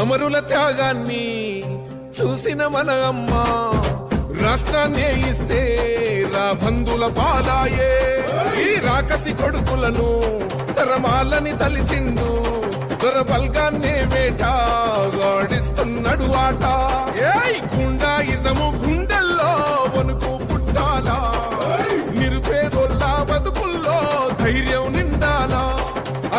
అమరుల త్యాగాన్ని చూసిన మన అమ్మ రాష్ట్రాన్ని ఇస్తే రా బంధుల పాలాయే ఈ రాకసి కొడుకులను తరమాలని తలిచిండు దొర బల్గాన్నే వేట గాడిస్తున్నాడు ఆట. ఏయ్ గుండా ఇజము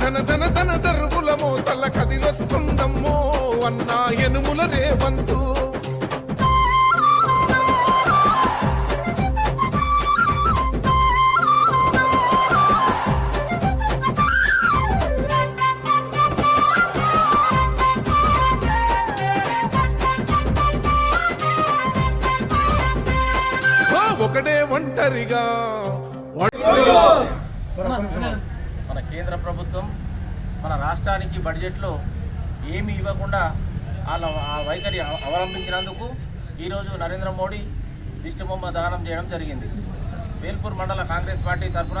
ధన ధన ధన ధన దర్వుల మోతల కదిలొస్తుందమ్మో అన్న ఎనుముల రేవంతు. ఒకడే ఒంటరిగా. కేంద్ర ప్రభుత్వం మన రాష్ట్రానికి బడ్జెట్లో ఏమి ఇవ్వకుండా వాళ్ళ ఆ వైఖరి అవ- అవలంబించినందుకు ఈరోజు నరేంద్ర మోడీ దిష్టిబొమ్మ దహనం చేయడం జరిగింది. వేల్పూర్ మండల కాంగ్రెస్ పార్టీ తరఫున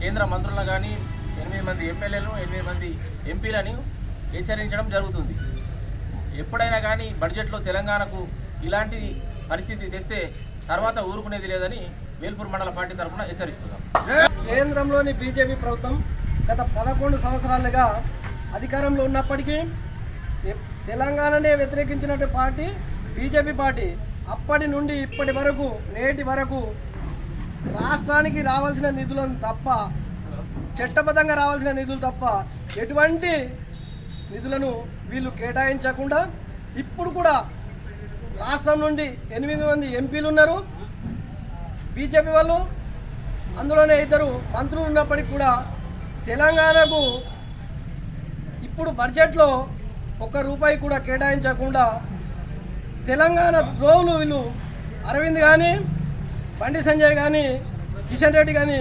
కేంద్ర మంత్రులను కానీ ఎనిమిది మంది ఎమ్మెల్యేలు ఎనిమిది మంది ఎంపీలని హెచ్చరించడం జరుగుతుంది. ఎప్పుడైనా కానీ బడ్జెట్లో తెలంగాణకు ఇలాంటి పరిస్థితి తెస్తే తర్వాత ఊరుకునేది లేదని వేల్పూర్ మండల పార్టీ తరఫున హెచ్చరిస్తున్నాం. కేంద్రంలోని బీజేపీ ప్రభుత్వం గత పదకొండు సంవత్సరాలుగా అధికారంలో ఉన్నప్పటికీ తెలంగాణనే వ్యతిరేకించినట్టు పార్టీ బీజేపీ పార్టీ అప్పటి నుండి ఇప్పటి వరకు నేటి వరకు రాష్ట్రానికి రావాల్సిన నిధులను తప్ప చట్టబద్ధంగా రావాల్సిన నిధులు తప్ప ఎటువంటి నిధులను వీళ్ళు కేటాయించకుండా ఇప్పుడు కూడా రాష్ట్రం నుండి ఎనిమిది మంది ఎంపీలు ఉన్నారు. బీజేపీ వాళ్ళు అందులోనే ఇద్దరు మంత్రులు ఉన్నప్పటికీ కూడా తెలంగాణకు ఇప్పుడు బడ్జెట్లో ఒక్క రూపాయి కూడా కేటాయించకుండా తెలంగాణ ద్రోవులు వీళ్ళు అరవింద్ కానీ బండి సంజయ్ కానీ కిషన్ రెడ్డి కానీ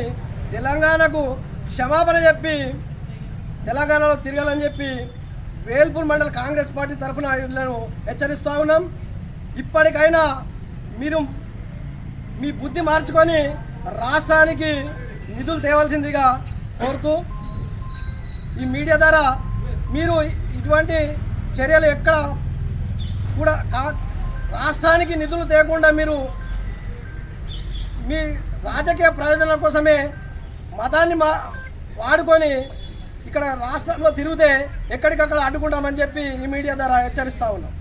తెలంగాణకు క్షమాపణ చెప్పి తెలంగాణలో తిరగాలని చెప్పి వేల్పూర్ మండల కాంగ్రెస్ పార్టీ తరఫున వీళ్ళను హెచ్చరిస్తూ ఉన్నాం. ఇప్పటికైనా మీరు మీ బుద్ధి మార్చుకొని రాష్ట్రానికి నిధులు తేవాల్సిందిగా కోరుతూ ఈ మీడియా ద్వారా మీరు ఇటువంటి చర్యలు ఎక్కడ కూడా కా- రాష్ట్రానికి నిధులు తేకుండా మీరు మీ రాజకీయ ప్రయోజనాల కోసమే మతాన్ని మా వాడుకొని ఇక్కడ రాష్ట్రంలో తిరిగితే ఎక్కడికక్కడ అడ్డుకుంటామని చెప్పి ఈ మీడియా ద్వారా హెచ్చరిస్తా ఉన్నాం.